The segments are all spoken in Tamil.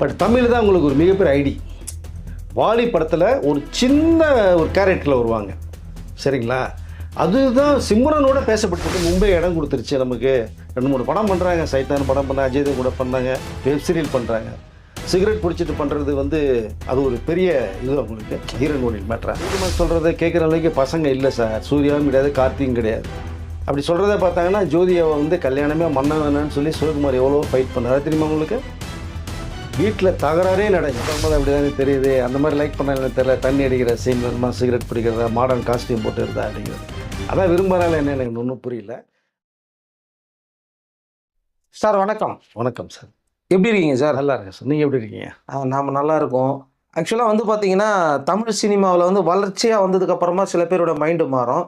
பட் தமிழ் தான் உங்களுக்கு ஒரு மிகப்பெரிய ஐடி. வாலி படத்தில் ஒரு சின்ன ஒரு கேரக்டரில் வருவாங்க. சரிங்களா? அதுதான் சிம்ரனோட பேசப்பட்டு மும்பை இடம் கொடுத்துருச்சு நமக்கு. ரெண்டு மூணு படம் பண்ணுறாங்க சைத்தான் படம் பண்ண அஜய் கூட பண்ணாங்க. வெப் சீரியல் பண்ணுறாங்க சிகரெட் பிடிச்சிட்டு பண்ணுறது வந்து அது ஒரு பெரிய இது அவங்களுக்கு. ஹீரோயின் மேட்ரா சொல்கிறத கேட்குற அளவுக்கு பசங்க இல்லை சார் சூர்யாவும் கிடையாது கார்த்தியும் கிடையாது. அப்படி சொல்கிறத பார்த்தாங்கன்னா ஜோதியாவை வந்து கல்யாணமே மன்ன வேணான்னு சொல்லி சிவகுமார் எவ்வளோ ஃபைட் பண்ணார். தெரியுமா உங்களுக்கு? வீட்டில் தகராறே நடக்கும் சொல்லும்போது அப்படி தானே தெரியுது. அந்த மாதிரி லைக் பண்ணாலும் தெரியல. தண்ணி அடிக்கிற சீன் வேணுமா சிகரெட் பிடிக்கிறதா மாடர்ன் காஸ்டியூம் போட்டு இருந்தா அடிக்கிறது அதான் விரும்புகிறால என்ன எனக்கு ஒன்றும் புரியல. சார் வணக்கம். வணக்கம் சார் எப்படி இருக்கீங்க சார் நல்லா இருக்கேன் சார் நீங்கள் எப்படி இருக்கீங்க? நாம நல்லா இருக்கோம். ஆக்சுவலாக வந்து பார்த்தீங்கன்னா தமிழ் சினிமாவில் வந்து வளர்ச்சியாக வந்ததுக்கு அப்புறமா சில பேரோட மைண்டு மாறும்.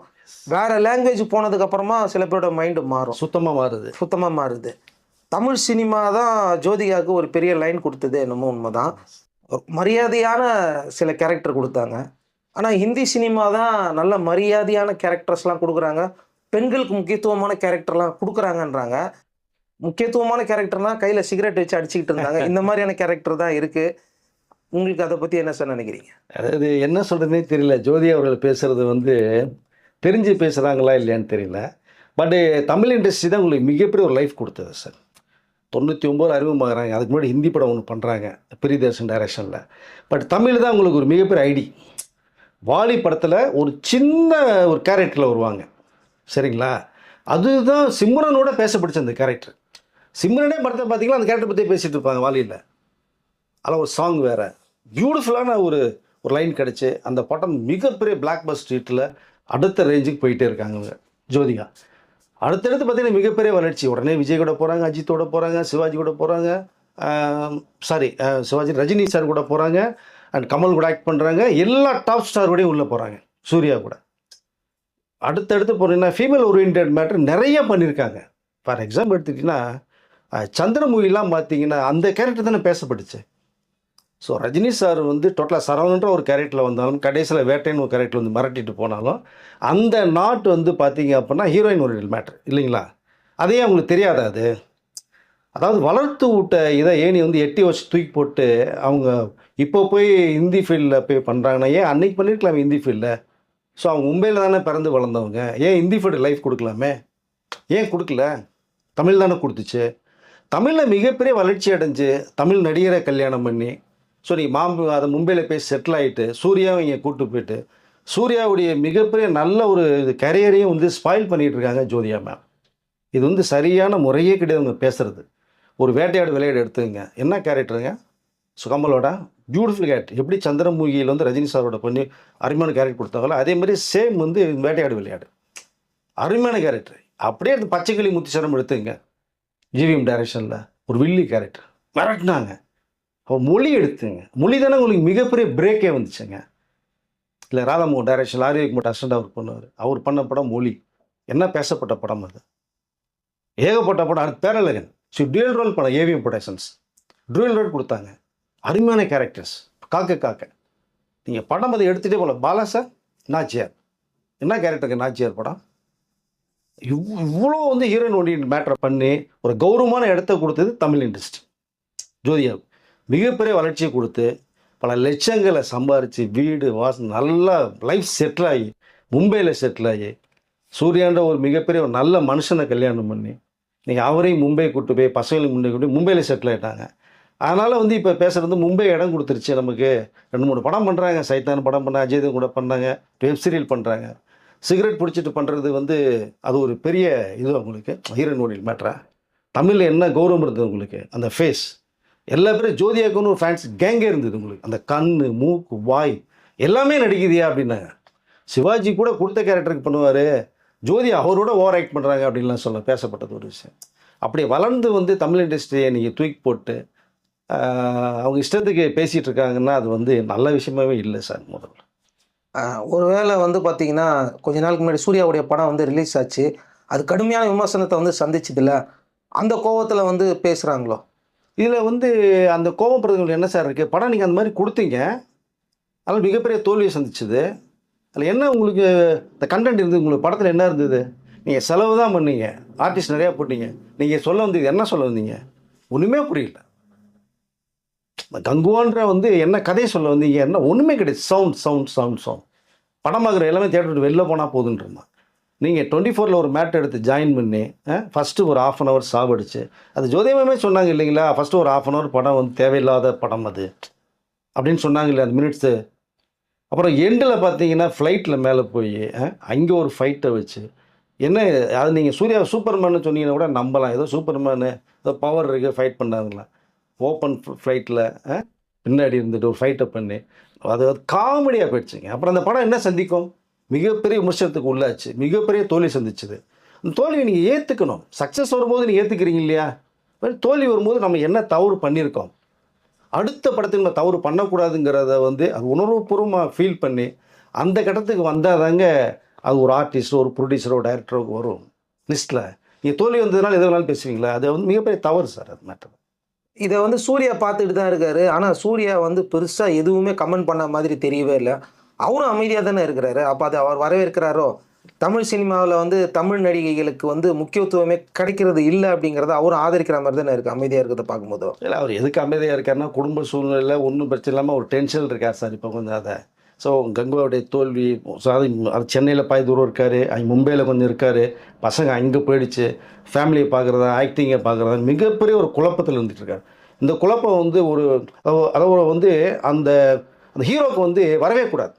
வேற லாங்குவேஜ் போனதுக்கு அப்புறமா சில பேரோட மைண்டு மாறும். சுத்தமாக மாறுது. சுத்தமாக மாறுது. தமிழ் சினிமா தான் ஜோதிகாவுக்கு ஒரு பெரிய லைன் கொடுத்தது என்னமோ உண்மைதான். மரியாதையான சில கேரக்டர் கொடுத்தாங்க. ஆனால் ஹிந்தி சினிமா தான் நல்ல மரியாதையான கேரக்டர்ஸ்லாம் கொடுக்குறாங்க. பெண்களுக்கு முக்கியத்துவமான கேரக்டர்லாம் கொடுக்குறாங்கன்றாங்க. முக்கியத்துவமான கேரக்டர்லாம் கையில் சிகரெட் வச்சு அடிச்சுக்கிட்டு இருந்தாங்க. இந்த மாதிரியான கேரக்டர் தான் இருக்குது உங்களுக்கு அதை பற்றி என்ன சார் நினைக்கிறீங்க? அதாவது என்ன சொல்கிறதுனே தெரியல. ஜோதி அவர்கள் பேசுகிறது வந்து தெரிஞ்சு பேசுகிறாங்களா இல்லையான்னு தெரியல. பட்டு தமிழ் இண்டஸ்ட்ரி தான் உங்களுக்கு மிகப்பெரிய ஒரு லைஃப் கொடுத்தது சார் தொண்ணூற்றி ஒம்பது அறிமுகமாகறாங்க. அதுக்கு முன்னாடி ஹிந்தி படம் ஒன்று பண்ணுறாங்க பிரியதர்ஷன் டைரக்ஷனில். பட் தமிழ் தான் உங்களுக்கு ஒரு மிகப்பெரிய ஐடி. வாலி படத்தில் ஒரு சின்ன ஒரு கேரக்டரில் வருவாங்க. சரிங்களா? அதுதான் சிம்ரனோட பேசப்பட்டுச்சு அந்த கேரக்டர். சிம்ரனே படத்தை பார்த்தீங்கன்னா அந்த கேரக்டர் பற்றி பேசிகிட்டு இருப்பாங்க வாலியில். அதில் ஒரு சாங் வேறு. பியூட்டிஃபுல்லான ஒரு ஒரு லைன் கிடச்சி அந்த படம் மிகப்பெரிய பிளாக் பஸ் ஸ்ட்ரீட்டில் அடுத்த ரேஞ்சுக்கு போயிட்டே இருக்காங்க ஜோதிகா. அடுத்தடுத்து பார்த்தீங்கன்னா மிகப்பெரிய வளர்ச்சி. உடனே விஜய் கூட போகிறாங்க அஜித்தோட போகிறாங்க சிவாஜி கூட போகிறாங்க சாரி சிவாஜி ரஜினி சார் கூட போகிறாங்க அண்ட் கமல் கூட ஆக்ட் பண்ணுறாங்க எல்லா டாப் ஸ்டார் கூடயும் உள்ளே போகிறாங்க சூர்யா கூட. அடுத்தடுத்து போனீங்கன்னா ஃபீமேல் ஓரியன்ட் மேட்ரு நிறைய பண்ணியிருக்காங்க ஃபார் எக்ஸாம்பிள் எடுத்துக்கிட்டிங்கன்னா அஹ், சந்திரமுகிலாம் பார்த்தீங்கன்னா அந்த கேரக்டர் தானே பேசப்பட்டுச்சு. ஸோ ரஜினி சார் வந்து டோட்டலாக சரவணன்ற ஒரு கேரக்டரில் வந்தாலும் கடைசியில் வேட்டைன்னு ஒரு கேரக்டர் வந்து மிரட்டிட்டு போனாலும் அந்த நாட் வந்து பார்த்தீங்க அப்படின்னா ஹீரோயின் ஒரு மேட்ரு இல்லைங்களா? அதே அவங்களுக்கு தெரியாதா அது? அதாவது வளர்த்து விட்ட இதை ஏணி வந்து எட்டி வச்சு தூக்கி போட்டு அவங்க இப்போ போய் ஹிந்தி ஃபீல்டில் போய் பண்ணுறாங்கன்னா ஏன் அன்னைக்கு பண்ணியிருக்கலாம் ஹிந்தி ஃபீல்டில் ஸோ அவங்க மும்பையில் தானே பிறந்து வளர்ந்தவங்க ஏன் ஹிந்தி ஃபீல்டு லைஃப் கொடுக்கலாமே? ஏன் கொடுக்கல? தமிழ் தானே கொடுத்துச்சு. தமிழில் மிகப்பெரிய வளர்ச்சி அடைஞ்சு தமிழ் நடிகரை கல்யாணம் பண்ணி ஸோ நீங்கள் மாம்பு அதை மும்பையில் போய் செட்டில் ஆகிட்டு சூர்யாவை இங்கே கூட்டு போயிட்டு சூர்யாவுடைய மிகப்பெரிய நல்ல ஒரு கரியரையும் வந்து ஸ்பாயில் பண்ணிகிட்டு இருக்காங்க ஜோதியா மேம் இது வந்து சரியான முறையே கிடையாது அவங்க பேசுகிறது ஒரு வேட்டையாடு விளையாடு எடுத்துங்க என்ன கேரக்டருங்க சுகம்பலோட? பியூட்டிஃபுல் கேரக்டர் எப்படி சந்திரமுகியில் வந்து ரஜினி சாரோட பண்ணி அருமையான கேரக்டர் கொடுத்தாங்களோ அதே மாதிரி சேம் வந்து வேட்டையாடு விளையாடு. அருமையான கேரக்டர் அப்படியே அந்த பச்சைக்கிளி முத்துச்சரம் எடுத்துங்க ஜிவிஎம் டைரக்ஷனில் ஒரு வில்லி கேரக்டர் மிரட்டினாங்க இப்போ மொழி எடுத்துங்க. மொழி தானே உங்களுக்கு மிகப்பெரிய பிரேக்கே வந்துச்சுங்க. இல்லை ராதாமோகன் டைரக்ஷன் ஆரியக்கு மட்டும் அசண்ட் அவர் பண்ணுவார். அவர் பண்ண படம் மொழி. என்ன பேசப்பட்ட படம் அது? ஏகப்பட்ட படம். அடுத்து பேரழகன் ஸோ டுவல் ரோல் படம் ஏவிஎம் ப்ரொடக்ஷன்ஸ் டுவல் ரோல் கொடுத்தாங்க. அருமையான கேரக்டர்ஸ் காக்க காக்க. நீங்கள் படம் அதை எடுத்துகிட்டே போகல. பாலா சார் நாச்சியார். என்ன கேரக்டருக்கு நாச்சியார் படம்? இவ் இவ்வளோ வந்து ஹீரோயின் ஒன்றிய மேட்ரை பண்ணி ஒரு கௌரவமான இடத்த கொடுத்தது தமிழ் இண்டஸ்ட்ரி ஜோதியாவுக்கு. மிகப்பெரிய வளர்ச்சியை கொடுத்து பல லட்சங்களை சம்பாரித்து வீடு வாசல் நல்லா லைஃப் செட்டில் ஆகி மும்பையில் செட்டில் ஆகி சூர்யான்ற ஒரு மிகப்பெரிய ஒரு நல்ல மனுஷனை கல்யாணம் பண்ணி நீங்கள் அவரையும் மும்பை கூட்டு போய் பசங்களையும் மும்பை கூட்டு மும்பையில் செட்டில் ஆகிட்டாங்க அதனால் வந்து இப்போ பேசுகிறது மும்பை இடம் கொடுத்துருச்சு நமக்கு. ரெண்டு மூணு படம் பண்ணுறாங்க சைத்தான் படம் பண்ண அஜய் கூட பண்ணாங்க. வெப் சீரியல் பண்ணுறாங்க சிகரெட் பிடிச்சிட்டு பண்ணுறது வந்து அது ஒரு பெரிய இது உங்களுக்கு. ஹீரோயின் ஓடியில் மேட்ரா தமிழில் என்ன கௌரவம் இருந்தது உங்களுக்கு? அந்த ஃபேஸ் எல்லா பேரும் ஜோதியாக்குன்னு ஒரு ஃபேன்ஸ் கேங்கே இருந்தது உங்களுக்கு. அந்த கண் மூக்கு வாய் எல்லாமே நடிக்குதியா அப்படின்னாங்க. சிவாஜி கூட கொடுத்த கேரக்டருக்கு பண்ணுவார். ஜோதி அவரோட ஓவர் ஆக்ட் பண்ணுறாங்க அப்படின்லாம் சொல்ல பேசப்பட்டது ஒரு விஷயம். அப்படி வளர்ந்து வந்து தமிழ் இண்டஸ்ட்ரியை நீங்கள் தூக்கி போட்டு அவங்க இஷ்டத்துக்கு பேசிகிட்டு இருக்காங்கன்னா அது வந்து நல்ல விஷயமாவே இல்லை சார் முதல்ல. ஒருவேளை வந்து பார்த்தீங்கன்னா கொஞ்ச நாளுக்கு முன்னாடி சூர்யாவுடைய படம் வந்து ரிலீஸ் ஆச்சு. அது கடுமையான விமர்சனத்தை வந்து சந்திச்சதில்ல. அந்த கோவத்தில் வந்து பேசுகிறாங்களோ இதில் வந்து அந்த கோபப்படுறதுங்களுக்கு என்ன சார் இருக்குது படம் நீங்கள் அந்த மாதிரி கொடுத்தீங்க. அதில் மிகப்பெரிய தோல்வியை சந்திச்சுது. அதில் என்ன உங்களுக்கு இந்த கண்டென்ட் இருந்தது உங்களுக்கு படத்தில் என்ன இருந்தது? நீங்கள் செலவு தான் பண்ணீங்க. ஆர்டிஸ்ட் நிறையா போட்டீங்க. நீங்கள் சொல்ல வந்தது என்ன சொல்ல வந்தீங்க? ஒன்றுமே புரியல. கங்குவான்ற வந்து என்ன கதை சொல்ல வந்தீங்க? என்ன ஒன்றுமே கிடையாது. சவுண்ட் சவுண்ட் சவுண்ட் சவுண்ட் படமாகிற எல்லாமே தேட்டர் வெளில போனால் போதுன்றமா நீங்கள் டுவெண்ட்டி ஃபோரில் ஒரு மேட் எடுத்து ஜாயின் பண்ணி ஃபஸ்ட்டு ஒரு ஆஃப் அன் ஹவர் சாவடிச்சு அது ஜோதியமே சொன்னாங்க இல்லைங்களா? ஃபஸ்ட்டு ஒரு ஆஃப் அன் ஹவர் படம் வந்து தேவையில்லாத படம் அது. அப்படின்னு சொன்னாங்க இல்லையா அந்த மினிட்ஸு அப்புறம் எண்டில் பார்த்தீங்கன்னா ஃப்ளைட்டில் மேலே போய் அங்கே ஒரு ஃபைட்டை வச்சு என்ன அது நீங்கள் சூர்யா சூப்பர்மேனு சொன்னீங்கன்னா கூட நம்பலாம். ஏதோ சூப்பர்மேனு ஏதோ பவர் இருக்குது ஃபைட் பண்ணாங்களா ஓப்பன் ஃப்ளைட்டில் பின்னாடி இருந்துட்டு ஒரு ஃபைட்டை பண்ணி அது காமெடியாக போயிடுச்சுங்க. அப்புறம் அந்த படம் என்ன சந்திக்கும்? மிகப்பெரிய விமர்சனத்துக்கு உள்ளாச்சு மிகப்பெரிய தோல்வி சந்திச்சுது. அந்த தோல்வியை நீங்கள் ஏற்றுக்கணும் சக்ஸஸ் வரும்போது நீங்கள் ஏற்றுக்கிறீங்க இல்லையா? தோல்வி வரும்போது நம்ம என்ன தவறு பண்ணியிருக்கோம்? அடுத்த படத்துக்கு நம்ம தவறு பண்ணக்கூடாதுங்கிறத வந்து அது உணர்வுபூர்வமாக ஃபீல் பண்ணி அந்த கட்டத்துக்கு வந்தால் தாங்க அது ஒரு ஆர்டிஸ்டோ ஒரு ப்ரொடியூசரோ டைரக்டரோ வரும். லிஸ்ட்டில் நீங்கள் தோல்வி வந்ததுனால எது வேணாலும் பேசுவீங்களா? அது வந்து மிகப்பெரிய தவறு சார் அது மேட்டர் இதை வந்து சூர்யா பார்த்துட்டு தான் இருக்காரு. ஆனால் சூர்யா வந்து பெருசாக எதுவுமே கமெண்ட் பண்ண மாதிரி தெரியவே இல்லை. அவரும் அமைதியாக தானே இருக்கிறாரு. அப்போ அது அவர் வரவேற்கிறாரோ? தமிழ் சினிமாவில் வந்து தமிழ் நடிகைகளுக்கு வந்து முக்கியத்துவமே கிடைக்கிறது இல்லை அப்படிங்கிறத அவரும் ஆதரிக்கிற மாதிரி தானே இருக்குது அமைதியாக இருக்கிறத பார்க்கும்போது. இல்லை அவர் எதுக்கு அமைதியாக இருக்காருன்னா குடும்ப சூழ்நிலையில் ஒன்றும் பிரச்சனை இல்லாமல் ஒரு டென்ஷன் இருக்கார் சார் இப்போ கொஞ்சம் அதை. ஸோ கங்குவாவுடைய தோல்வி ஸோ அது சென்னையில் பாய் தூரம் இருக்கார் மும்பையில் கொஞ்சம் இருக்கார் பசங்க அங்கே போயிடுச்சு ஃபேமிலியை பார்க்குறதா ஆக்டிங்கை பார்க்குறதா மிகப்பெரிய ஒரு குழப்பத்தில் இருந்துகிட்டு இருக்கார். இந்த குழப்பம் வந்து ஒரு அதாவது- வந்து அந்த அந்த ஹீரோக்கு வந்து வரவே கூடாது.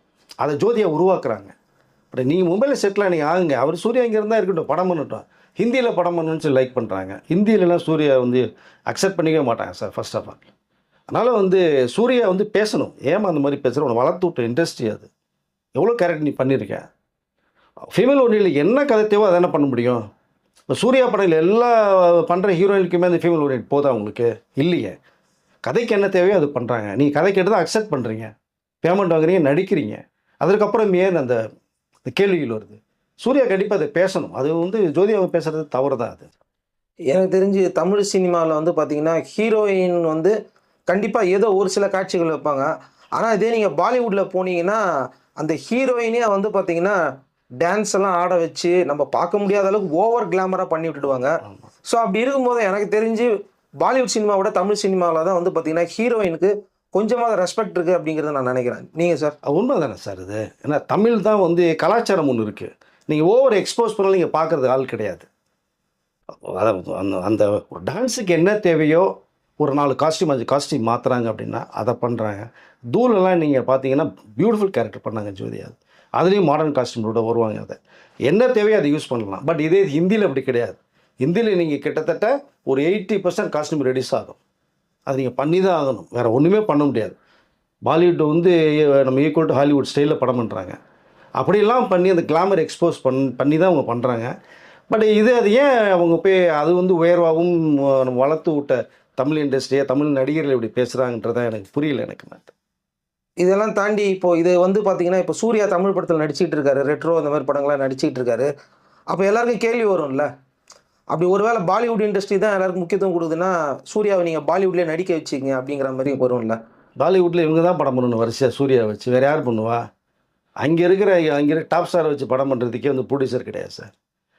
அதை ஜோதியை உருவாக்குறாங்க. பட் நீங்கள் மும்பையில் செட்டில் நீங்கள் ஆகுங்க. அவர் சூர்யா இங்கே இருந்தால் இருக்கட்டும் படம் பண்ணட்டும். ஹிந்தியில் படம் பண்ணணும்னு சொல்லி லைக் பண்ணுறாங்க ஹிந்தியிலலாம் சூர்யா வந்து அக்செப்ட் பண்ணிக்கவே மாட்டாங்க சார் ஃபர்ஸ்ட் ஆஃப் ஆல் அதனால் வந்து சூர்யா வந்து பேசணும். ஏமா அந்த மாதிரி பேசுகிற உன்னை வளர்த்து விட்ட இண்டஸ்ட்ரி அது. எவ்வளோ கேரக்டர் நீ பண்ணியிருக்க ஃபீமேல் ஒன்றியில் என்ன கதை தேவோ அதை என்ன பண்ண முடியும்? இப்போ சூர்யா படையில் எல்லா பண்ணுற ஹீரோயினுக்குமே அந்த ஃபீமேல் ஓரியன்ட் போதா உங்களுக்கு? இல்லையே. கதைக்கு என்ன தேவையோ அது பண்ணுறாங்க நீங்கள் கதை கேட்டு தான் அக்செப்ட் பண்ணுறீங்க பேமெண்ட் வாங்குறீங்க நடிக்கிறீங்க. அதற்கப்புறம் ஏன் அந்த இந்த கேள்விகள் வருது? சூர்யா கண்டிப்பாக அதை பேசணும். அது வந்து ஜோதியாவை பேசுறது தவறு தான் அது. எனக்கு தெரிஞ்சு தமிழ் சினிமாவில் வந்து பார்த்தீங்கன்னா ஹீரோயின் வந்து கண்டிப்பாக ஏதோ ஒரு சில காட்சிகள் வைப்பாங்க. ஆனால் இதே நீங்கள் பாலிவுட்டில் போனீங்கன்னா அந்த ஹீரோயினே வந்து பார்த்தீங்கன்னா டான்ஸ் எல்லாம் ஆட வச்சு நம்ம பார்க்க முடியாத அளவுக்கு ஓவர் கிளாமராக பண்ணி விட்டுடுவாங்க. ஸோ அப்படி இருக்கும்போது எனக்கு தெரிஞ்சு பாலிவுட் சினிமாவோட தமிழ் சினிமாவில் தான் வந்து பார்த்தீங்கன்னா ஹீரோயினுக்கு கொஞ்சமாக ரெஸ்பெக்ட் இருக்குது அப்படிங்கிறத நான் நினைக்கிறேன். நீங்கள் சார் உண்மை தானே சார் இது? ஏன்னா தமிழ் தான் வந்து கலாச்சாரம் ஒன்று இருக்குது நீங்கள் ஓவர் எக்ஸ்போஸ் பண்ணாலும் நீங்கள் பார்க்குறது ஆள் கிடையாது. அந்த அந்த ஒரு டான்ஸுக்கு என்ன தேவையோ ஒரு நாலு காஸ்டியூம் அஞ்சு காஸ்டியூம் மாற்றுறாங்க அப்படின்னா அதை பண்ணுறாங்க தூளெல்லாம் நீங்கள் பார்த்தீங்கன்னா பியூட்டிஃபுல் கேரக்டர் பண்ணாங்க ஜோதியாது அது. அதுலேயும் மாடர்ன் காஸ்டியூமோட வருவாங்க அதை. என்ன தேவையோ அதை யூஸ் பண்ணலாம். பட் இதே ஹிந்தியில் அப்படி கிடையாது. ஹிந்தியில் நீங்கள் கிட்டத்தட்ட ஒரு எயிட்டி பர்சன்ட் காஸ்டியூம் ரெடியூஸ் ஆகும். அது நீங்கள் பண்ணி தான் ஆகணும். வேறு ஒன்றுமே பண்ண முடியாது. பாலிவுட் வந்து நம்ம ஈக்குவல் டு ஹாலிவுட் ஸ்டைலில் படம் பண்ணுறாங்க அப்படியெல்லாம் பண்ணி அந்த கிளாமர் எக்ஸ்போஸ் பண் பண்ணி தான் அவங்க பண்ணுறாங்க பட் இது அது ஏன் அவங்க போய் அது வந்து உயர்வாகவும் நம்ம வளர்த்து விட்ட தமிழ் இண்டஸ்ட்ரியை தமிழ் நடிகர்கள் இப்படி பேசுகிறாங்கன்றதான் எனக்கு புரியல எனக்கு மேட் இதெல்லாம் தாண்டி இப்போ இது வந்து பார்த்தீங்கன்னா இப்போ சூர்யா தமிழ் படத்தில் நடிச்சிட்டு இருக்காரு. ரெட்ரோ அந்த மாதிரி படங்கள்லாம் நடிச்சிட்டு இருக்காரு. அப்போ எல்லாருக்கும் கேள்வி வரும்ல. அப்படி ஒருவேளை பாலிவுட் இண்டஸ்ட்ரி தான் எல்லாருக்கும் முக்கியத்துவம் கொடுக்குதுன்னா சூர்யாவை நீங்கள் பாலிவுட்லேயே நடிக்க வச்சிங்க அப்படிங்கிற மாதிரி வரும்ல? பாலிவுட்டில் இவங்க தான் படம் பண்ணணும் வரிசையாக சூர்யா வச்சு. வேறு யார் பண்ணுவா? அங்கே இருக்கிற அங்கே இருக்கிற டாப் ஸ்டாரை வச்சு படம் பண்ணுறதுக்கே வந்து ப்ரொடியூசர் கிடையாது சார்.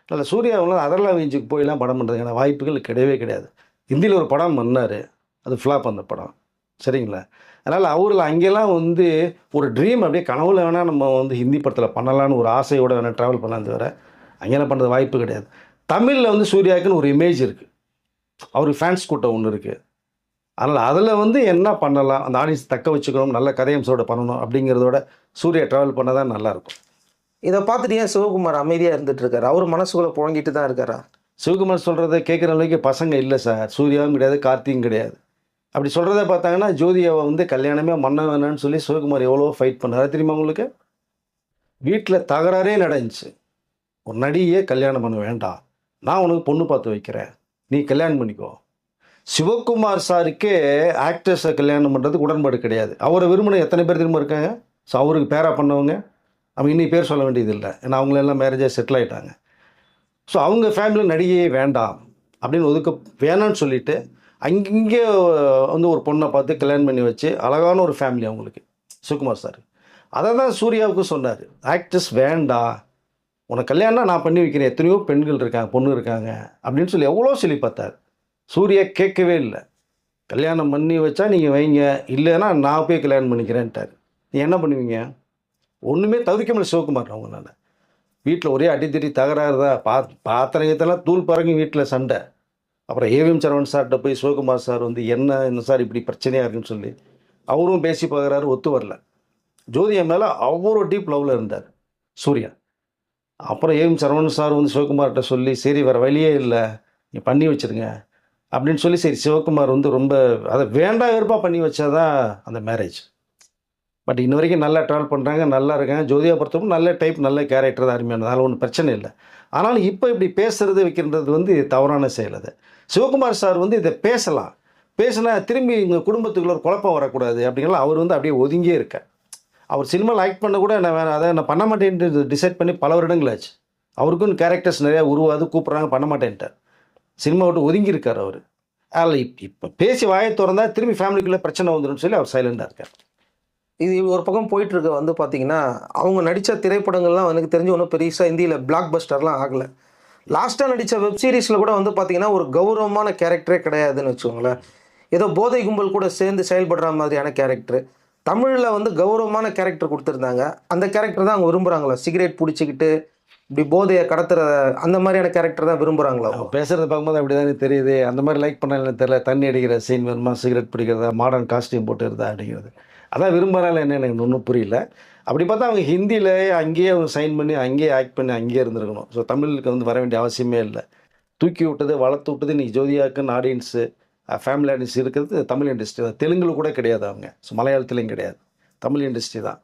அதில் சூர்யாவெல்லாம் அதர்லா வீஞ்சுக்கு போயெல்லாம் படம் பண்ணுறதுக்கான வாய்ப்புகள் கிடையவே கிடையாது. ஹிந்தியில் ஒரு படம் பண்ணார். அது ஃப்ளாப் அந்த படம். சரிங்களா? அதனால் அவரில் அங்கெல்லாம் வந்து ஒரு ட்ரீம் அப்படியே கனவுல வேணால் நம்ம வந்து ஹிந்தி படத்தில் பண்ணலான்னு ஒரு ஆசையோடு வேணால் ட்ராவல் பண்ணலாம் தவிர அங்கெல்லாம் பண்ணுறது வாய்ப்பு கிடையாது. தமிழில் வந்து சூர்யாவுக்குன்னு ஒரு இமேஜ் இருக்குது அவருக்கு ஃபேன்ஸ் கூட்டம் ஒன்று இருக்குது அதனால் அதில் வந்து என்ன பண்ணலாம்? அந்த ஆடியன்ஸ் தக்க வச்சுக்கணும் நல்ல கதையம்சோட பண்ணணும் அப்படிங்கிறதோட சூர்யா ட்ராவல் பண்ண தான் நல்லாயிருக்கும். இதை பார்த்துட்டு ஏன் சிவகுமார் அமைதியாக இருந்துட்டு இருக்காரு? அவர் மனசுக்குள்ளே புழங்கிட்டு தான் இருக்காரா? சிவகுமார் சொல்கிறத கேட்குற அளவுக்கு பசங்க இல்லை சார். சூர்யாவும் கிடையாது கார்த்தியும் கிடையாது. அப்படி சொல்கிறத பார்த்தாங்கன்னா ஜோதியாவை வந்து கல்யாணமே பண்ண வேணாம்னு சொல்லி சிவகுமார் எவ்வளோ ஃபைட் பண்ணாரு. தெரியுமா உங்களுக்கு? வீட்டில் தகராறே நடந்துச்சு. ஒரு நடிகையே கல்யாணம் பண்ண வேண்டாம். நான் உனக்கு பொண்ணு பார்த்து வைக்கிறேன். நீ கல்யாணம் பண்ணிக்கோ. சிவகுமார் சாருக்கே ஆக்ட்ரஸை கல்யாணம் பண்ணுறதுக்கு உடன்பாடு கிடையாது. அவரை விரும்பின எத்தனை பேர் திரும்ப இருக்காங்க? ஸோ அவருக்கு பேரா பண்ணவங்க. அவங்க இன்னி பேர் சொல்ல வேண்டியது இல்லை ஏன்னா அவங்களெல்லாம் மேரேஜாக செட்டில் ஆகிட்டாங்க ஸோ அவங்க ஃபேமிலியில் நடிகையே வேண்டாம். அப்படின்னு ஒதுக்க வேணாம்னு சொல்லிட்டு அங்கங்கே வந்து ஒரு பொண்ணை பார்த்து கல்யாணம் பண்ணி வச்சு அழகான ஒரு ஃபேமிலி அவங்களுக்கு. சுகுமார் சார். அதை தான் சூர்யாவுக்கு சொன்னார். ஆக்ட்ரஸ் வேண்டாம். உனக்கு கல்யாணம் நான் பண்ணி வைக்கிறேன். எத்தனையோ பெண்கள் இருக்காங்க பொண்ணு இருக்காங்க. அப்படின்னு சொல்லி எவ்வளோ சொல்லி பார்த்தார் சூரிய கேட்கவே இல்லை. கல்யாணம் பண்ணி வச்சா நீங்கள் வைங்க. இல்லைன்னா நான் போய் கல்யாணம் பண்ணிக்கிறேன்ட்டார். நீ என்ன பண்ணுவீங்க? ஒன்றுமே தவிர்க்க முடியல சிவகுமார் அவங்களால வீட்டில் ஒரே அடித்தடி தகராறு தான் பா பாத்திரங்கத்தெல்லாம் தூள் பறங்க வீட்டில் சண்டை. அப்புறம் ஏவிஎம் சரவணன் சார்கிட்ட போய் சிவகுமார் சார் வந்து என்ன என்ன சார் இப்படி பிரச்சனையாக இருக்குன்னு சொல்லி? அவரும் பேசி பார்க்குறாரு ஒத்து வரல. ஜோதியா மேலே அவ்வளோ டீப் லவ்வில் இருந்தார் சூர்யா. அப்புறம் ஏவிஎம் சரவணன் சார் வந்து சிவகுமார்கிட்ட சொல்லி சரி வேறு வழியே இல்லை. நீ பண்ணி வச்சிருங்க. அப்படின்னு சொல்லி சரி சிவகுமார் வந்து ரொம்ப அதை வேண்டாம் வெறுப்பாக பண்ணி வச்சாதான் அந்த மேரேஜ் பட் இன்ன வரைக்கும் நல்லா ட்ராவல் பண்ணுறாங்க நல்லா இருக்காங்க. ஜோதியா பொறுத்தவரைக்கும் நல்ல டைப் நல்ல கேரக்டர் தான் அருமையானது அதனால் ஒன்றும் பிரச்சனை இல்லை. ஆனாலும் இப்போ இப்படி பேசுறது வைக்கின்றது வந்து தவறான செயல் அது. சிவகுமார் சார் வந்து இதை பேசலாம். பேசினா திரும்பி எங்கள் குடும்பத்துக்குள்ள ஒரு குழப்பம் வரக்கூடாது அப்படிங்கலாம் அவர் வந்து அப்படியே ஒதுங்கியே இருக்கார். அவர் சினிமாவில் ஆக்ட் பண்ண கூட நான் வேறு அதை நான் பண்ண மாட்டேன்ட்டு டிசைட் பண்ணி பல வருடங்களாச்சு அவருக்கும் கேரக்டர்ஸ் நிறையா உருவாது கூப்பிட்றாங்க பண்ண மாட்டேன்ட்டார். சினிமா விட்டு ஒதுங்கியிருக்கார் அவர். அதில் இப் இப்போ பேசி வாயை திறந்தா திரும்பி ஃபேமிலிக்குள்ளே பிரச்சனை வந்துடும் சொல்லி அவர் சைலண்டாக இருக்கார். இது ஒரு பக்கம் போயிட்டுருக்க வந்து பார்த்தீங்கன்னா அவங்க நடித்த திரைப்படங்கள்லாம் எனக்கு தெரிஞ்சு ஒன்றும் பெருசாக இந்தியில் பிளாக் பஸ்டர்லாம் ஆகலை. லாஸ்ட்டாக நடித்த வெப் சீரிஸில் கூட வந்து பார்த்தீங்கன்னா ஒரு கௌரவமான கேரக்டரே கிடையாதுன்னு வச்சுக்கோங்களேன். ஏதோ போதை கும்பல் கூட சேர்ந்து செயல்படுற மாதிரியான கேரக்டர் தமிழில் வந்து கௌரவமான கேரக்டர் கொடுத்துருந்தாங்க. அந்த கேரக்டர் தான் அவங்க விரும்புகிறாங்களா சிகரெட் பிடிச்சிக்கிட்டு இப்படி போதையை கடத்துற அந்த மாதிரியான கேரக்டர் தான் விரும்புகிறாங்களோ பேசுகிறத பார்க்கும்போது அப்படி தானே தெரியுது. அந்த மாதிரி லைக் பண்ணல தெரியல. தண்ணி அடிக்கிற சீன் வருமா? சிகரெட் பிடிக்கிறதா? மாடர்ன் காஸ்டியூம் போட்டு இருந்தா அப்படிங்கிறது. அதான் விரும்புகிறால என்ன எனக்கு ஒன்றும் புரியல. அப்படி பார்த்தா அவங்க ஹிந்தியில் அங்கேயே அவங்க சைன் பண்ணி அங்கேயே ஆக்ட் பண்ணி அங்கேயே இருந்திருக்கணும். ஸோ தமிழுக்கு வந்து வர வேண்டிய அவசியமே இல்லை. தூக்கி விட்டது வளர்த்து விட்டது இன்றைக்கி ஜோதியாக்குன்னு ஆடியன்ஸு ஃபேமிலி இண்டஸ்ட்ரி இருக்கிறது தமிழ் இண்டஸ்ட்ரி தான். தெலுங்கில் கூட கிடையாது அவங்க. ஸோ மலையாளத்துலேயும் கிடையாது. தமிழ் இண்டஸ்ட்ரி தான்.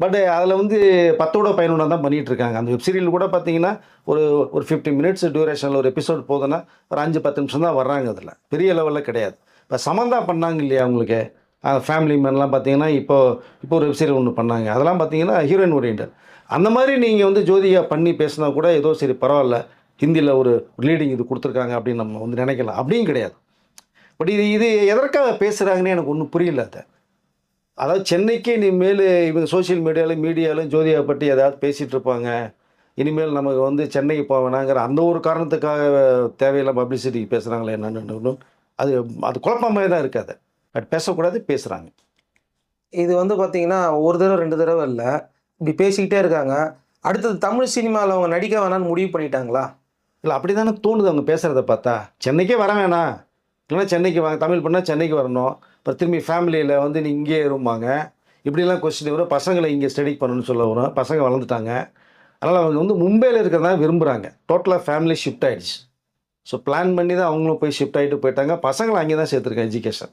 பட் அதில் வந்து பத்தோட பதினொன்றா தான் பண்ணிகிட்டு இருக்காங்க. அந்த வெப் சீரியல் கூட பார்த்தீங்கன்னா ஒரு ஒரு ஃபிஃப்டி மினிட்ஸ் டியூரேஷனில் ஒரு எபிசோட் போகுதுன்னா ஒரு அஞ்சு பத்து நிமிஷம் தான் வர்றாங்க அதில். பெரிய லெவலில் கிடையாது. இப்போ சமந்தா பண்ணாங்க இல்லையா அவங்களுக்கு? ஃபேமிலி மேன்லாம் பார்த்தீங்கன்னா இப்போ இப்போ ஒரு வெப்சீரியல் ஒன்று பண்ணாங்க. அதெல்லாம் பார்த்தீங்கன்னா ஹீரோயின் ஓரியன்டட் அந்த மாதிரி நீங்கள் வந்து ஜோதிகா பண்ணி பேசினா கூட ஏதோ சரி பரவாயில்ல. ஹிந்தியில் ஒரு லீடிங் இது கொடுத்துருக்காங்க அப்படின்னு நம்ம வந்து நினைக்கலாம். அப்படியும் கிடையாது. பட் இது இது எதற்காக பேசுகிறாங்கன்னு எனக்கு ஒன்றும் புரியல அதை. அதாவது சென்னைக்கு இனிமேல் இவங்க சோஷியல் மீடியாவில் மீடியாவிலும் ஜோதியை பற்றி ஏதாவது பேசிகிட்டு இருப்பாங்க. இனிமேல் நமக்கு வந்து சென்னைக்கு போக வேணாங்கிற அந்த ஒரு காரணத்துக்காக தேவையில்லாம பப்ளிசிட்டிக்கு பேசுகிறாங்களே என்னன்னு அது அது குழப்பமாகவே தான் இருக்காது பட் பேசக்கூடாது பேசுகிறாங்க இது வந்து பார்த்தீங்கன்னா ஒரு தடவை ரெண்டு தடவை இல்லை. இப்படி பேசிக்கிட்டே இருக்காங்க. அடுத்தது தமிழ் சினிமாவில் அவங்க நடிக்க வேணாம்னு முடிவு பண்ணிட்டாங்களா? இல்லை அப்படி தானே தோணுது அவங்க பேசுகிறத பார்த்தா. சென்னைக்கே வர வேணாம். இல்லைன்னா சென்னைக்கு வாங்க தமிழ் பண்ணால் சென்னைக்கு வரணும். அப்புறம் திரும்பி ஃபேமிலியில் வந்து நீ இங்கேயே இருப்பாங்க இப்படிலாம் கொஸ்டின் வரும் பசங்களை இங்கே ஸ்டடி பண்ணணும்னு சொல்ல வரும் பசங்க வளர்ந்துட்டாங்க. அதனால் அவங்க வந்து மும்பையில் இருக்கிறதா விரும்புகிறாங்க டோட்டலாக ஃபேமிலி ஷிஃப்ட் ஆகிடுச்சு ஸோ பிளான் பண்ணி தான் அவங்களும் போய் ஷிஃப்ட் ஆகிட்டு போயிட்டாங்க. பசங்களை அங்கே தான் சேர்த்துருக்கேன் எஜுகேஷன்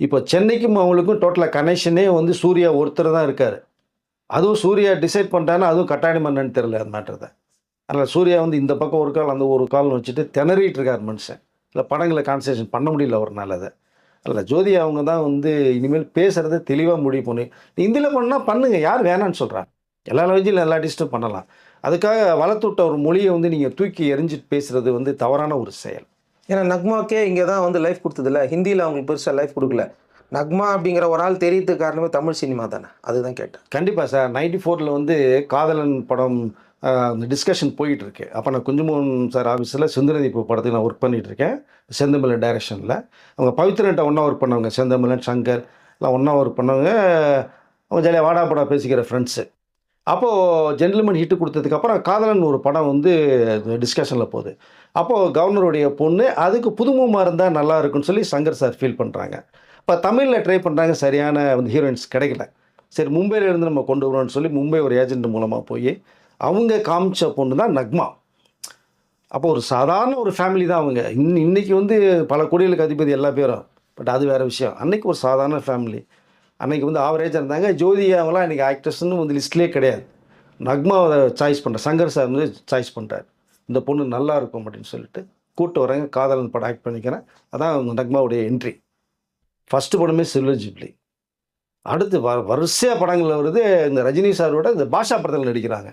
இப்போ சென்னைக்கும் அவங்களுக்கும் டோட்டலாக கனெக்ஷனே வந்து சூர்யா ஒருத்தர் தான் இருக்கார். அதுவும் சூர்யா டிசைட் பண்ணிட்டான்னா அதுவும் கட்டாயம் என்னன்னு தெரியல அது மேட்டர் தான் அதனால் சூர்யா வந்து இந்த பக்கம் ஒரு கால் அந்த ஒரு கால்னு வச்சுட்டு திணறிட்டு இருக்கார் மனுஷன். இல்லை படங்களை கான்சன்ட்ரேஷன் பண்ண முடியல அவர்னால அதை. அதில் ஜோதி அவங்க தான் வந்து இனிமேல் பேசுகிறத தெளிவாக முடிவு பண்ணி நீ இந்தியில் பண்ணால் பண்ணுங்க யார் வேணான்னு சொல்கிறா எல்லா லாங்குவேஜிலும் எல்லா டிஸ்ட்டும் பண்ணலாம். அதுக்காக வளர்த்து விட்ட ஒரு மொழியை வந்து நீங்கள் தூக்கி எறிஞ்சிட்டு பேசுகிறது வந்து தவறான ஒரு செயல். ஏன்னா நக்மாக்கே இங்கே தான் வந்து லைஃப் கொடுத்ததில்ல. ஹிந்தியில் அவங்களுக்கு பெருசாக லைஃப் கொடுக்கல. நக்மா அப்படிங்கிற ஒரு ஆள் தெரியறதுக்கு காரணமே தமிழ் சினிமா தானே? அதுதான் கேட்டேன். கண்டிப்பாக சார். நைன்டி ஃபோரில் வந்து காதலன் படம் அந்த டிஸ்கஷன் போயிட்டுருக்கு. அப்போ நான் குஞ்சுமோகன் சார் ஆஃபீஸில் செந்தனதீப்பு படத்துக்கு நான் ஒர்க் பண்ணிகிட்ருக்கேன் இருக்கேன் செந்தமிழன் டைரக்ஷனில் அவங்க பவித்ரன்ட்ட ஒன்றா ஒர்க் பண்ணவங்க செந்தமிழன் சங்கர் எல்லாம் ஒன்றா ஒர்க் பண்ணவங்க அவங்க ஜாலியாக வாடா படா பேசிக்கிற ஃப்ரெண்ட்ஸு அப்போது ஜென்டில்மேன் ஹிட்டு கொடுத்ததுக்கப்புறம் காதலன் ஒரு படம் வந்து டிஸ்கஷனில் போகுது. அப்போது கவர்னருடைய பொண்ணு அதுக்கு புதுமுகமாக இருந்தால் நல்லா இருக்குன்னு சொல்லி சங்கர் சார் ஃபீல் பண்ணுறாங்க இப்போ தமிழில் ட்ரை பண்ணுறாங்க சரியான வந்து ஹீரோயின்ஸ் கிடைக்கல. சரி மும்பையிலேருந்து நம்ம கொண்டு வரோம்னு சொல்லி மும்பை ஒரு ஏஜென்ட் மூலமாக போய் அவங்க காமிச்ச பொண்ணு தான் நக்மா. அப்போ ஒரு சாதாரண ஒரு ஃபேமிலி தான் அவங்க. இன் இன்னைக்கு வந்து பல கோடிகளுக்கு அதிபதி எல்லா பேரும். பட் அது வேறு விஷயம். அன்னைக்கு ஒரு சாதாரண ஃபேமிலி அன்னைக்கு வந்து ஆவரேஜாக இருந்தாங்க. ஜோதி அவங்களாம் இன்றைக்கி ஆக்ட்ரஸ்னு வந்து லிஸ்ட்லேயே கிடையாது. நக்மாவை சாய்ஸ் பண்ணுற சங்கர் சார் வந்து சாய்ஸ் பண்ணுறாரு இந்த பொண்ணு நல்லா இருக்கும் அப்படின்னு சொல்லிட்டு கூட்டு வராங்க காதலன் படம் ஆக்ட் பண்ணிக்கிறேன். அதான் நக்மாவுடைய என்ட்ரி ஃபஸ்ட்டு படமே சில்வர் ஜூப்ளி அடுத்து வ வரிசையாக படங்களில் வருது. இந்த ரஜினி சாரோட இந்த பாஷா படத்தில் நடிக்கிறாங்க.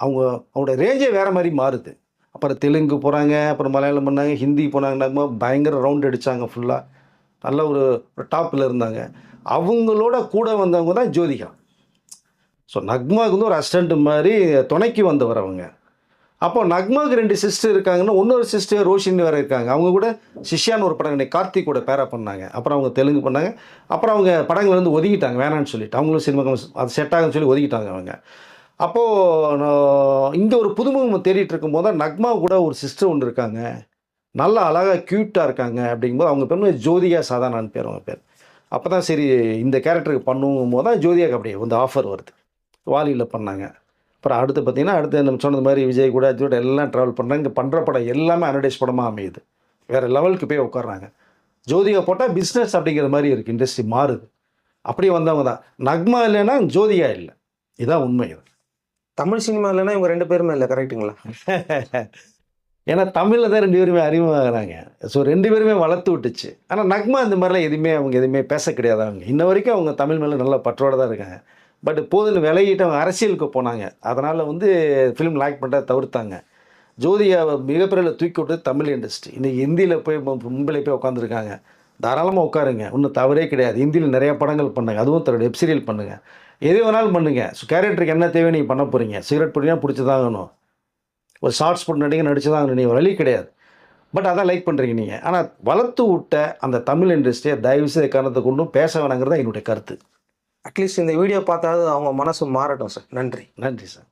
அவங்க அவங்களோட ரேஞ்சே வேறு மாதிரி மாறுது. அப்புறம் தெலுங்கு போகிறாங்க அப்புறம் மலையாளம் பண்ணாங்க ஹிந்தி போனாங்க பயங்கர ரவுண்ட் அடித்தாங்க ஃபுல்லாக நல்ல ஒரு டாப்பில் இருந்தாங்க. அவங்களோட கூட வந்தவங்க தான் ஜோதிகா. ஸோ நக்மாவுக்கு வந்து ஒரு அசிஸ்டண்ட் மாதிரி துணைக்கு வந்தவர் அவங்க. அப்போ நக்மாவுக்கு ரெண்டு சிஸ்டர் இருக்காங்கன்னா இன்னொரு சிஸ்டர் ரோஷினி வேறு இருக்காங்க. அவங்க கூட சிஷ்யான்னு ஒரு படம் இன்னைக்கு கார்த்திக் கூட பேரா பண்ணாங்க. அப்புறம் அவங்க தெலுங்கு பண்ணாங்க. அப்புறம் அவங்க படங்கள் வந்து ஒதுக்கிட்டாங்க வேணான்னு சொல்லிட்டு. அவங்களும் சினிமா அது செட் ஆகுன்னு சொல்லி ஒதுக்கிட்டாங்க அவங்க. அப்போது இங்கே ஒரு புதுமுகம் தேடிட்டு இருக்கும்போது தான் நக்மா கூட ஒரு சிஸ்டர் ஒன்று இருக்காங்க. நல்லா அழகாக க்யூட்டாக இருக்காங்க அப்படிங்கும்போது அவங்க பேர் ஜோதிகா சாதாரணான்னு பேர் அவங்க பேர். அப்போ தான் சரி இந்த கேரக்டருக்கு பண்ணும் போது தான் ஜோதியாக்கு அப்படியே வந்து ஆஃபர் வருது. வாலியில் பண்ணாங்க. அப்புறம் அடுத்து பார்த்தீங்கன்னா அடுத்து நம்ம சொன்னது மாதிரி விஜய் கூட அஜோட எல்லாம் ட்ராவல் பண்ணுறாங்க இங்கே பண்ணுற படம் எல்லாமே அனடைஸ் படமாக அமையுது. வேறு லெவலுக்கு போய் உட்கார்றாங்க. ஜோதிகா போட்டால் பிஸ்னஸ் அப்படிங்கிற மாதிரி இருக்குது இண்டஸ்ட்ரி மாறுது. அப்படியே வந்தவங்க தான். நக்மா இல்லைன்னா ஜோதிகா இல்லை. இதான் உண்மை. இது தமிழ் சினிமா இல்லைன்னா இவங்க ரெண்டு பேருமே இல்லை கரெக்ட்டுங்களா ஏன்னா தமிழில் தான் ரெண்டு பேருமே அறிமுகமாகறாங்க. ஸோ ரெண்டு பேருமே வளர்த்து விட்டுச்சு. ஆனால் நக்மா இந்த மாதிரிலாம் எதுவுமே அவங்க எதுவுமே பேச கிடையாது அவங்க. இன்ன வரைக்கும் அவங்க தமிழ் மேலே நல்ல பற்றோடு தான் இருக்காங்க. பட் போதுன்னு விலகிட்டு அவங்க அரசியலுக்கு போனாங்க. அதனால் வந்து ஃபிலிம் லாக் பண்ணுறத தவிர்த்தாங்க. ஜோதியாவை மிகப்பெரிய தூக்கி விட்டு தமிழ் இண்டஸ்ட்ரி இன்றைக்கி ஹிந்தியில் போய் மு- மும்பையில் போய் உட்காந்துருக்காங்க தாராளமாக உட்காருங்க. ஒன்றும் தவறே கிடையாது. ஹிந்தியில் நிறைய படங்கள் பண்ணுங்க. அதுவும் தன்னோட வெப்சீரியல் பண்ணுங்கள் எது வேணாலும் பண்ணுங்க. ஸோ கேரக்டருக்கு என்ன தேவை நீங்கள் பண்ண போகிறீங்க சிகரெட் பிடினா பிடிச்சி தாங்கணும் ஒரு ஷார்ட்ஸ் போட்டு நடிகை நடிச்சு தான் நீங்கள் வழி கிடையாது. பட் அதான் லைக் பண்ணுறீங்க நீங்கள் ஆனால் வளர்த்து விட்ட அந்த தமிழ் இண்டஸ்ட்ரியை தயவு செய்த காரணத்தை கொண்டும் பேச வேணாங்கிறது தான் என்னுடைய கருத்து. அட்லீஸ்ட் இந்த வீடியோ பார்த்தாவது அவங்க மனசு மாறட்டும் சார் நன்றி. நன்றி சார்